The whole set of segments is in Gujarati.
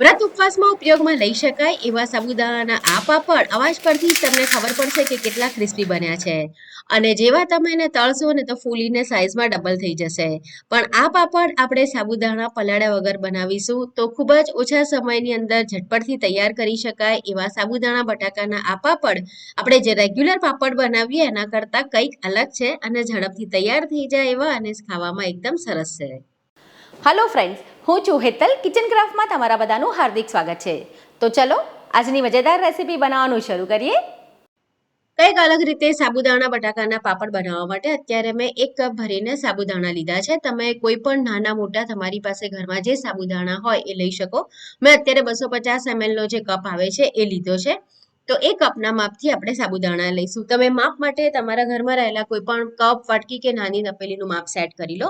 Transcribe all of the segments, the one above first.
વ્રત ઉપવાસમાં ઉપયોગમાં લઈ શકાય એવા સાબુદાણાના આ પાપડ અવાજ પરથી જ તમને ખબર પડશે કે કેટલા ક્રિસ્પી બન્યા છે. અને જેવા તમે એને તળશો ને તો ફૂલીને સાઇઝમાં ડબલ થઈ જશે. પણ આ પાપડ આપણે સાબુદાણા પલાળ્યા વગર બનાવીશું તો ખૂબ જ ઓછા સમયની અંદર ઝટપટથી તૈયાર કરી શકાય એવા સાબુદાણા બટાકાના આ પાપડ આપણે જે રેગ્યુલર પાપડ બનાવીએ એના કરતાં કંઈક અલગ છે અને ઝડપથી તૈયાર થઈ જાય એવા અને ખાવામાં એકદમ સરસ છે. હલો ફ્રેન્ડ્સ હું છું હેતલ કિચન ક્રાફ્ટમાં તમારા બધાનું હાર્દિક સ્વાગત છે. તો ચલો, આજની મજેદાર રેસીપી બનાવવાનું શરૂ કરીએ. કંઈક અલગ રીતે સાબુદાણા, બટાકાના પાપડ બનાવવા માટે અત્યારે મેં એક કપ ભરીને સાબુદાણા લીધા છે. તમે કોઈ પણ નાના મોટા તમારી પાસે ઘરમાં જે સાબુદાણા હોય એ લઈ શકો. મેં અત્યારે બસો પચાસ નો જે કપ આવે છે એ લીધો છે. તો એ કપના માપથી આપણે સાબુદાણા લઈશું. તમે માપ માટે તમારા ઘરમાં રહેલા કોઈ પણ કપ, વાટકી કે નાની નપેલીનું માપ સેટ કરી લો.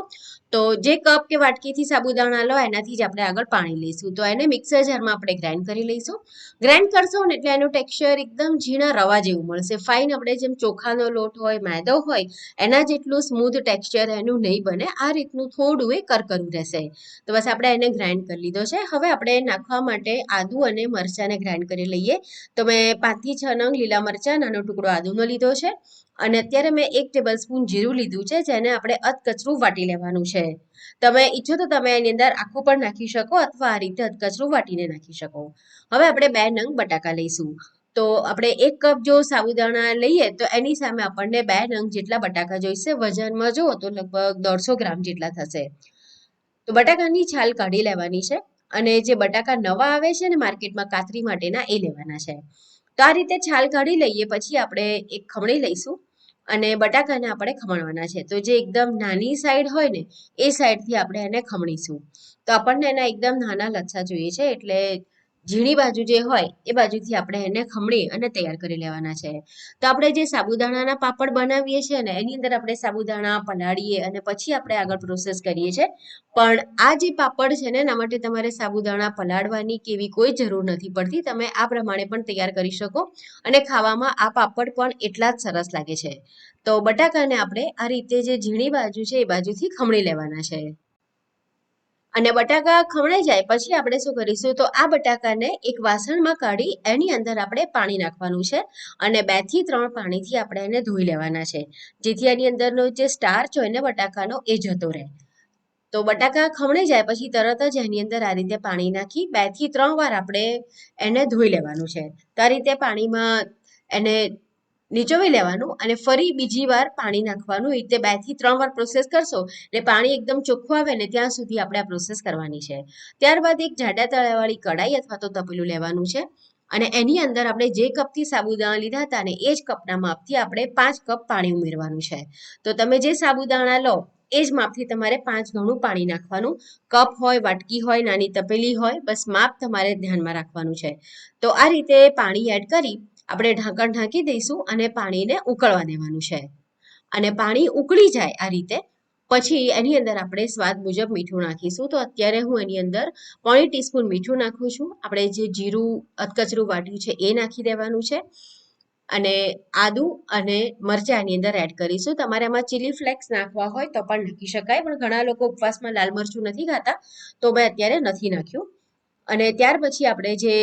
તો જે કપ કે વાટકીથી સાબુદાણા લો, એનાથી જ આપણે આગળ પાણી લઈશું. તો એને મિક્સર જારમાં આપણે ગ્રાઇન્ડ કરી લઈશું. ગ્રાઇન્ડ કરશો ને એટલે એનું ટેક્સચર એકદમ ઝીણા રવા જેવું મળશે. ફાઇન આપણે જેમ ચોખાનો લોટ હોય, મેદો હોય, એના જેટલું સ્મૂધ ટેક્સચર એનું નહીં બને. આ રીતનું થોડું એ કરકરું રહેશે. તો બસ આપણે એને ગ્રાઇન્ડ કરી લીધો છે. હવે આપણે નાખવા માટે આદુ અને મરચાંને ગ્રાઇન્ડ કરી લઈએ. તો મેં પાંચથી છ નંગ લીલા મરચાં, નાનો ટુકડો આદુનો લીધો છે. અને અત્યારે મેં એક ટેબલ સ્પૂન જીરું લીધું છે, જેને આપણે અધકચરું વાટી લેવાનું છે. તમે ઈચ્છો તો તમે એની અંદર આખું પણ નાખી શકો અથવા આ રીતે અધકચરું વાટીને નાખી શકો. હવે આપણે બે નંગ બટાકા લઈશું. તો આપણે એક કપ જો સાબુદાણા લઈએ, તો એની સામે આપણને બે નંગ જેટલા બટાકા જોઈશે. વજનમાં જુઓ તો લગભગ દોઢસો ગ્રામ જેટલા થશે. તો બટાકાની છાલ કાઢી લેવાની છે અને જે બટાકા નવા આવે છે ને માર્કેટમાં કાતરી માટેના, એ લેવાના છે. તો આ રીતે છાલ કાઢી લઈએ, પછી આપણે એક ખમણી લઈશું અને બટાકાને આપણે ખમણવાના છે. તો જે એકદમ નાની સાઈડ હોય ને, એ સાઈડથી આપણે એને ખમણીશું. તો આપણને એના એકદમ નાના લચ્છા જોઈએ છે, એટલે ઝીણી બાજુ જે હોય, એ બાજુથી આપણે એને ખમણી અને તૈયાર કરી લેવાના છે. તો આપણે જે સાબુદાણાના પાપડ બનાવીએ છીએ ને, એની અંદર આપણે સાબુદાણા પલાળીએ અને પછી આપણે આગળ પ્રોસેસ કરીએ છીએ. પણ આ જે પાપડ છે ને, એના માટે તમારે સાબુદાણા પલાળવાની કે એવી કોઈ જરૂર નથી પડતી. તમે આ પ્રમાણે પણ તૈયાર કરી શકો અને ખાવામાં આ પાપડ પણ એટલા જ સરસ લાગે છે. તો બટાકાને આપણે આ રીતે જે ઝીણી બાજુ છે, એ બાજુથી ખમણી લેવાના છે. અને બટાકા ખમણાઈ જાય, પછી આપણે શું કરીશું? તો આ બટાકાને એક વાસણમાં કાઢી એની અંદર આપણે પાણી નાખવાનું છે અને બેથી ત્રણ પાણીથી આપણે એને ધોઈ લેવાના છે, જેથી એની અંદરનો જે સ્ટાર્ચ હોય ને બટાકાનો એ જતો રહે. તો બટાકા ખમણાઈ જાય, પછી તરત જ એની અંદર આ રીતે પાણી નાખી બેથી ત્રણ વાર આપણે એને ધોઈ લેવાનું છે. તો આ રીતે પાણીમાં એને નીચોવી લેવાનું અને ફરી બીજી વાર પાણી નાખવાનું. એ રીતે બેથી ત્રણ વાર પ્રોસેસ કરશો એટલે પાણી એકદમ ચોખ્ખું આવે ને ત્યાં સુધી આપણે આ પ્રોસેસ કરવાની છે. ત્યારબાદ એક જાડા તળાવાળી કડાઈ અથવા તો તપેલું લેવાનું છે અને એની અંદર આપણે જે કપથી સાબુદાણા લીધા હતા ને એ જ કપના માપથી આપણે પાંચ કપ પાણી ઉમેરવાનું છે. તો તમે જે સાબુદાણા લો, એ જ માપથી તમારે પાંચ ગણું પાણી નાખવાનું. કપ હોય, વાટકી હોય, નાની તપેલી હોય, બસ માપ તમારે ધ્યાનમાં રાખવાનું છે. તો આ રીતે પાણી એડ કરી આપણે ઢાંકણ ઢાંકી દઈશું અને પાણીને ઉકળવા દેવાનું છે. અને પાણી ઉકળી જાય આ રીતે, પછી એની અંદર આપણે સ્વાદ મુજબ મીઠું નાખીશું. તો અત્યારે હું એની અંદર પોણી ટીસ્પૂન મીઠું નાખું છું. આપણે જે જીરું, અધકચરું વાટ્યું છે એ નાખી દેવાનું છે. અને આદુ અને મરચાં એની અંદર એડ કરીશું. તમારે એમાં ચીલી ફ્લેક્સ નાખવા હોય તો પણ નાખી શકાય, પણ ઘણા લોકો ઉપવાસમાં લાલ મરચું નથી ખાતા, તો મેં અત્યારે નથી નાખ્યું. અને ત્યાર પછી આપણે જે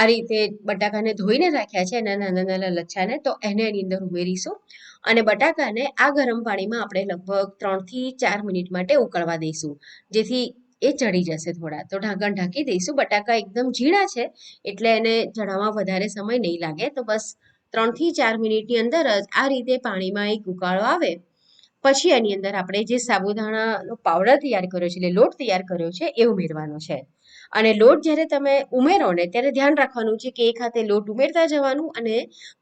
આ રીતે બટાકાને ધોઈને રાખ્યા છે એના નાના નાના લચ્છાને, તો એને એની અંદર ઉમેરીશું અને બટાકાને આ ગરમ પાણીમાં આપણે લગભગ ત્રણથી ચાર મિનિટ માટે ઉકળવા દઈશું, જેથી એ ચડી જશે થોડા. તો ઢાંકણ ઢાંકી દઈશું. બટાકા એકદમ ઝીણા છે, એટલે એને ચડવામાં વધારે સમય નહીં લાગે. તો બસ ત્રણથી ચાર મિનિટની અંદર જ આ રીતે પાણીમાં એક ઉકાળો આવે. પછી એની અંદર આપણે જે સાબુદાણાનો પાવડર તૈયાર કર્યો છે, એટલે લોટ તૈયાર કર્યો છે, એ ઉમેરવાનો છે. અને લોટ જ્યારે તમે ઉમેરો ને ત્યારે ધ્યાન રાખવાનું છે કે એક હાથે લોટ ઉમેરતા જવાનું અને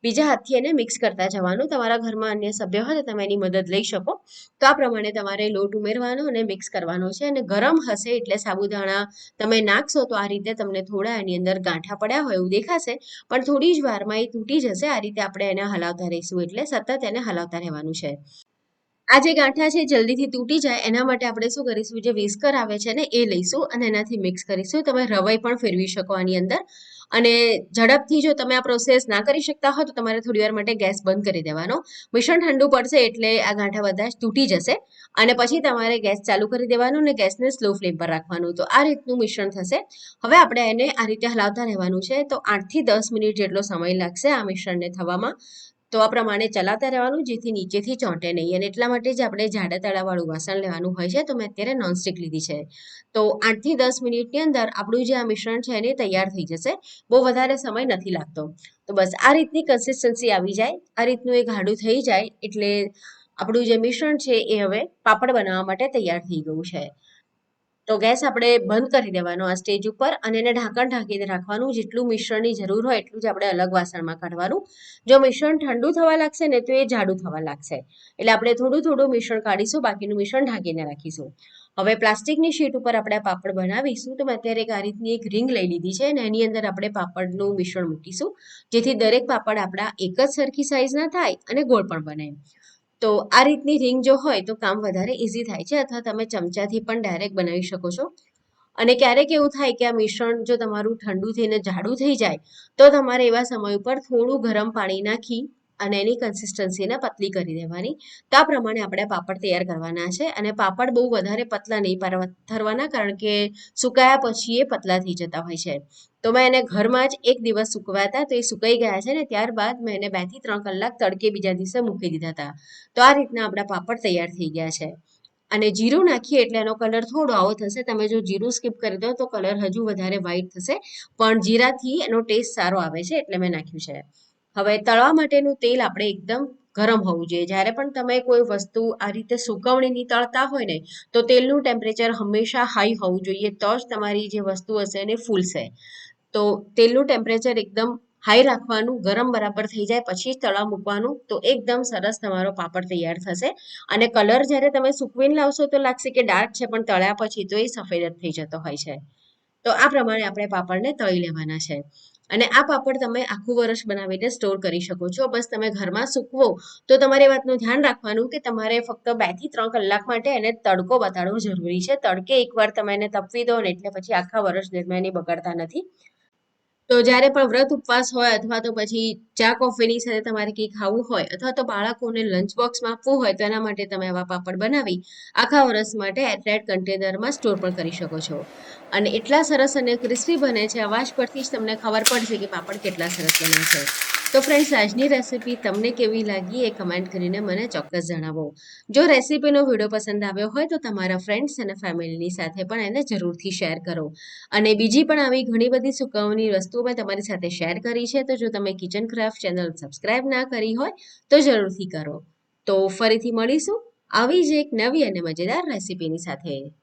બીજા હાથથી એને મિક્સ કરતા જવાનું. તમારા ઘરમાં અન્ય સભ્ય હોય તો તમે એની મદદ લઈ શકો. તો આ પ્રમાણે તમારે લોટ ઉમેરવાનો અને મિક્સ કરવાનો છે અને ગરમ હશે એટલે સાબુદાણા તમે નાખશો તો આ રીતે તમને થોડા એની અંદર ગાંઠા પડ્યા હોય એવું દેખાશે. પણ થોડી જ વારમાં એ તૂટી જશે. આ રીતે આપણે એને હલાવતા રહીશું એટલે સતત એને હલાવતા રહેવાનું છે. આ જે ગાંઠા છે જલ્દીથી તૂટી જાય, એના માટે આપણે શું કરીશું? જે વિસ્કર આવે છે ને, એ લઈશું અને એનાથી મિક્સ કરીશું. તમે રવાઈ પણ ફેરવી શકો આની અંદર. અને ઝડપથી જો તમે આ પ્રોસેસ ના કરી શકતા હો, તો તમારે થોડી વાર માટે ગેસ બંધ કરી દેવાનો. મિશ્રણ ઠંડુ પડશે એટલે આ ગાંઠા બધા તૂટી જશે. અને પછી તમારે ગેસ ચાલુ કરી દેવાનું અને ગેસને સ્લો ફ્લેમ પર રાખવાનું. તો આ રીતનું મિશ્રણ થશે. હવે આપણે એને આ રીતે હલાવતા રહેવાનું છે. તો આઠથી દસ મિનિટ જેટલો સમય લાગશે આ મિશ્રણને થવામાં. તો આ પ્રમાણે ચલાવતા રહેવાનું, જેથી નીચેથી ચોંટે નહીં. અને એટલા માટે જ આપણે જાડા તળાવાળું વાસણ લેવાનું હોય છે, તો મેં અત્યારે નોનસ્ટિક લીધી છે. તો આઠથી દસ મિનિટની અંદર આપણું જે આ મિશ્રણ છે એને તૈયાર થઈ જશે. બહુ વધારે સમય નથી લાગતો. તો બસ આ રીતની કન્સિસ્ટન્સી આવી જાય. આ રીતનું એ ગાઢું થઈ જાય એટલે આપણું જે મિશ્રણ છે એ હવે પાપડ બનાવવા માટે તૈયાર થઈ ગયું છે. તો ગેસ આપણે બંધ કરી દેવાનો આ સ્ટેજ ઉપર અને એને ઢાંકણ ઢાંકીને રાખવાનું. જેટલું મિશ્રણની જરૂર હોય એટલું જ આપણે અલગ વાસણમાં કાઢવાનું. જો મિશ્રણ ઠંડુ થવા લાગશે ને તો એ જાડું થવા લાગશે. એટલે આપણે થોડું થોડું મિશ્રણ કાઢીશું, બાકીનું મિશ્રણ ઢાંકીને રાખીશું. હવે પ્લાસ્ટિકની શીટ ઉપર આપણે પાપડ બનાવીશું. તો મેં અત્યારે એક આ રીતની એક રિંગ લઈ લીધી છે અને એની અંદર આપણે પાપડનું મિશ્રણ મૂકીશું, જેથી દરેક પાપડ આપણા એક જ સરખી સાઈઝના થાય અને ગોળ પણ બને. તો આ રીતની રિંગ જો હોય તો કામ વધારે ઇઝી થાય છે, અથવા તમે ચમચાથી પણ ડાયરેક્ટ બનાવી શકો છો. અને ક્યારેક એવું થાય કે આ મિશ્રણ જો તમારું ઠંડુ થઈને જાડું થઈ જાય, તો તમારે એવા સમય ઉપર થોડું ગરમ પાણી નાખી અને એની કન્સિસ્ટન્સીને પતલી કરી દેવાની. તો આ પ્રમાણે આપણે પાપડ તૈયાર કરવાના છે અને પાપડ બહુ વધારે પતલા નહીં પર થરવાના કારણ કે સુકાયા પછી એ પતલા થઈ જતા હોય છે. તો મેં એને ઘરમાં જ એક દિવસ સુકવાતા તો એ સુકાઈ ગયા છે ને ત્યારબાદ મેં એને બેથી ત્રણ કલાક તડકે બીજા દિવસે મૂકી દીધા હતા. તો આ રીતના આપણા પાપડ તૈયાર થઈ ગયા છે. અને જીરું નાખીએ એટલે એનો કલર થોડો આવો થશે. તમે જો જીરું સ્કીપ કરી દો તો કલર હજુ વધારે વ્હાઈટ થશે. પણ જીરાથી એનો ટેસ્ટ સારો આવે છે એટલે મેં નાખ્યું છે. હવે તળવા માટેનું તેલ આપણે એકદમ ગરમ હોવું જોઈએ. જ્યારે પણ તમે કોઈ વસ્તુ આ રીતે સુકવણીની તળતા હોય ને, તો તેલનું ટેમ્પરેચર હંમેશા હાઈ હોવું જોઈએ, તો જ તમારી જે વસ્તુ હશે એને ફૂલશે. તો તેલનું ટેમ્પરેચર એકદમ હાઈ રાખવાનું, ગરમ બરાબર થઈ જાય, પછી જ તળા મૂકવાનું, તો એકદમ સરસ તમારો પાપડ તૈયાર થશે. અને કલર જ્યારે તમે સૂકવીને લાવશો તો લાગશે કે ડાર્ક છે, પણ તળ્યા પછી તો એ સફેદ જ થઈ જતો હોય છે. તો આ પ્રમાણે આપણે પાપડને તળી લેવાના છે. અને આ પાપડ તમે આખું વર્ષ બનાવીને સ્ટોર કરી શકો છો. બસ તમે ઘરમાં સૂકવો તો તમારે વાતનું ધ્યાન રાખવાનું કે તમારે ફક્ત બેથી ત્રણ કલાક માટે એને તડકો બતાડવો જરૂરી છે. તડકે એકવાર તમે એને તપવી દો ને એટલે પછી આખા વર્ષ દરમિયાન એ બગડતા નથી. તો જ્યારે પણ વ્રત ઉપવાસ હોય અથવા તો પછી ચા કોફીની સાથે તમારે કંઈ ખાવું હોય અથવા તો બાળકોને લંચ બોક્સમાં આપવું હોય તો એના માટે તમે આવા પાપડ બનાવી આખા વર્ષ માટે એરટાઇટ કન્ટેનરમાં સ્ટોર પણ કરી શકો છો. અને એટલા સરસ અને ક્રિસ્પી બને છે, અવાજ પરથી જ તમને ખબર પડશે કે પાપડ કેટલા સરસ બને છે. તો ફ્રેન્ડ્સ આજની રેસીપી તમને કેવી લાગી એ કમેન્ટ કરીને મને ચોક્કસ જણાવો. જો રેસીપીનો વીડિયો પસંદ આવ્યો હોય તો તમારા ફ્રેન્ડ્સ અને ફેમિલીની સાથે પણ એને જરૂરથી શેર કરો. અને બીજી પણ આવી ઘણી બધી સુકવણી વસ્તુઓ મેં તમારી સાથે શેર કરી છે, તો જો તમે કિચન ક્રાફ્ટ ચેનલ સબસ્ક્રાઈબ ના કરી હોય તો જરૂરથી કરો. તો ફરીથી મળીશું. આવી જ એક નવી અને મજેદાર રેસીપીની સાથે.